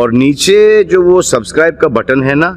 और नीचे जो वो सब्सक्राइब का बटन है ना,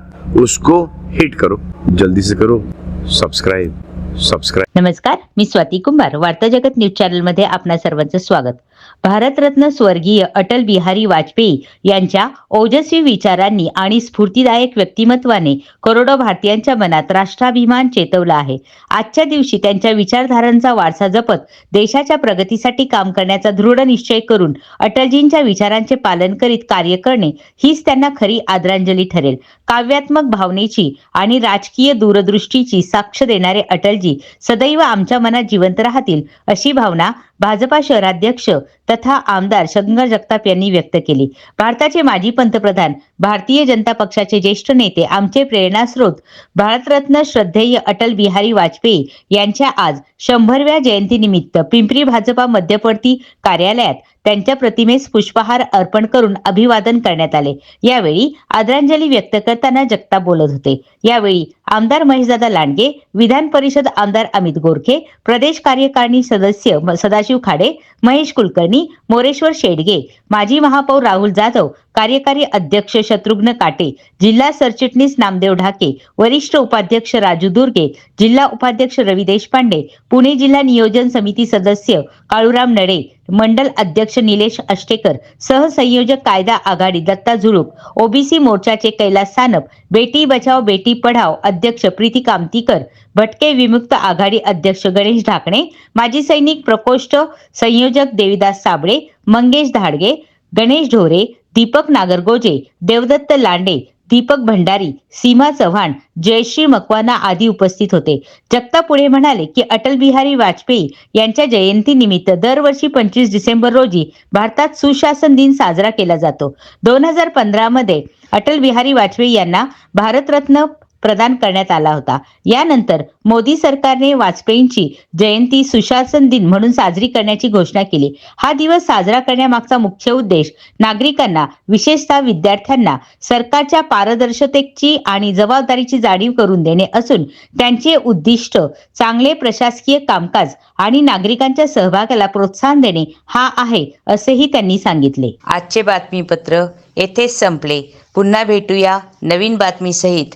उसको हिट करो। जल्दी से करो। सब्सक्राइब सब्सक्राइब नमस्कार, मी स्वाती कुंभार वार्ता जगत न्यूज़ चॅनल मध्ये अपना सर्वांचं स्वागत. भारतरत्न स्वर्गीय अटल बिहारी वाजपेयी यांच्या ओजस्वी विचारांनी आणि स्फूर्तीदायक व्यक्तिमत्वाने करोडो भारतीयांच्या मनात राष्ट्राभिमान चेतवला आहे. आजच्या दिवशी त्यांच्या विचारधारांचा वारसा जपत देशाच्या प्रगतीसाठी काम करण्याचा दृढ निश्चय करून अटलजींच्या विचारांचे पालन करीत कार्य करणे हीच त्यांना खरी आदरांजली ठरेल. काव्यात्मक भावनेची आणि राजकीय दूरदृष्टीची साक्ष देणारे अटलजी सदैव आमच्या मनात जिवंत राहतील अशी भावना भाजपा शहराध्यक्ष तथा आमदार शंकर जगताप यांनी व्यक्त केली. भारताचे माजी पंतप्रधान भारतीय जनता पक्षाचे ज्येष्ठ नेते आमचे प्रेरणास्रोत भारतरत्न श्रद्धेय अटल बिहारी वाजपेयी यांच्या आज शंभरव्या जयंतीनिमित्त पिंपरी भाजपा मध्यवर्ती कार्यालयात त्यांच्या प्रतिमेस पुष्पहार अर्पण करून अभिवादन करण्यात आले. यावेळी आदरांजली व्यक्त करताना जगताप बोलत होते. यावेळी आमदार महेशदादा लांडगे विधान परिषद आमदार अमित गोरखे प्रदेश कार्यकारिणी सदस्य सदाशिव खाडे महेश कुलकर्णी मोरेश्वर शेडगे माजी महापौर राहुल जाधव कार्यकारी अध्यक्ष शत्रुघ्न काटे जिल्हा सरचिटणीस नामदेव ढाके वरिष्ठ उपाध्यक्ष राजू दुर्गे जिल्हा उपाध्यक्ष रवी देशपांडे पुणे जिल्हा नियोजन समिती सदस्य काळूराम नडे मंडल अध्यक्ष निलेश अष्टेकर सहसंयोजक कायदा आघाडी दत्ता झुळूक ओबीसी मोर्चाचे कैलास सानप बेटी बचाव बेटी पढाव अध्यक्ष प्रीती कामतीकर भटके विमुक्त आघाडी अध्यक्ष गणेश ढाकणे माजी सैनिक प्रकोष्ठ संयोजक देविदास साबळे मंगेश धाडगे गणेश ढोरे दीपक नागरगोजे देवदत्त लांडे दीपक भंडारी सीमा चव्हाण जयश्री मकवाना आदी उपस्थित होते. जगताप पुढे म्हणाले की अटल बिहारी वाजपेयी यांच्या जयंतीनिमित्त दरवर्षी पंचवीस डिसेंबर रोजी भारतात सुशासन दिन साजरा केला जातो. दोन हजार पंधरा मध्ये अटल बिहारी वाजपेयी यांना भारतरत्न प्रदान करण्यात आला होता. यानंतर मोदी सरकारने वाजपेयींची जयंती सुशासन दिन म्हणून साजरी करण्याची घोषणा केली. हा दिवस साजरा करण्यामागचा मुख्य उद्देश नागरिकांना विशेषतः विद्यार्थ्यांना सरकारच्या पारदर्शकतेची आणि जबाबदारीची जाणीव करून देणे असून त्यांचे उद्दिष्ट चांगले प्रशासकीय कामकाज आणि नागरिकांच्या सहभागाला प्रोत्साहन देणे हा आहे असेही त्यांनी सांगितले. आजचे बातमीपत्र येथेच संपले. पुन्हा भेटूया नवीन बातमीसहित.